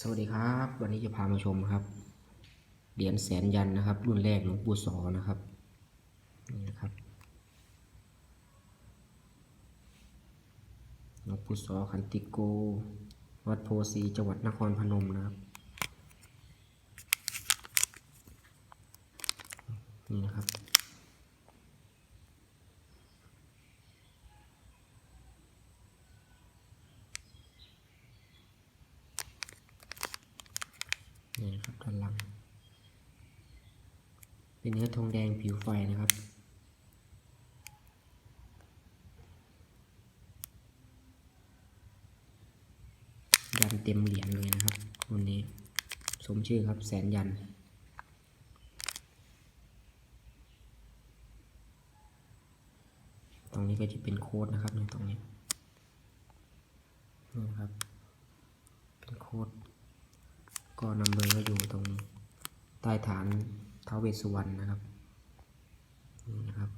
สวัสดีครับ วันนี้จะพามาชมครับเหรียญแสนยันนะครับ รุ่นแรกหลวงปู่สอนะครับนี่นะครับหลวงปู่สอขันติโก วัดโพสีจังหวัดนครพนมนะครับนี่นะครับ นี่นะครับด้านหลัง เป็นเนื้อทองแดงผิวไฟนะครับยันเต็มเหรียญเลยนะครับวันนี้สมชื่อครับแสนยันตรงนี้ก็จะเป็นโค้ดนะครับในตรงนี้นี่นะครับ ก็นำเบอร์ก็อยู่ตรงใต้ฐานท้าวเวสสุวรรณนะครับนี่นะครับ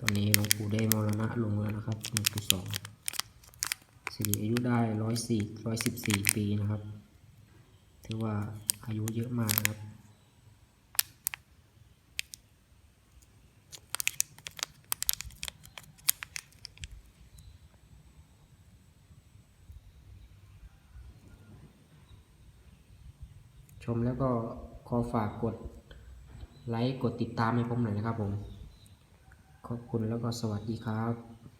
ตอนนี้หลวงปู่ได้มรณะลงแล้วนะครับหลวงปู่สองสิริอายุได้ร้อยสี่ร้อยสิบสี่ปีนะครับ ถือว่าอายุเยอะมากนะครับ ชมแล้วก็ขอฝากกดไลค์กดติดตามให้ผมหน่อยนะครับผม ขอบคุณแล้วก็สวัสดีครับ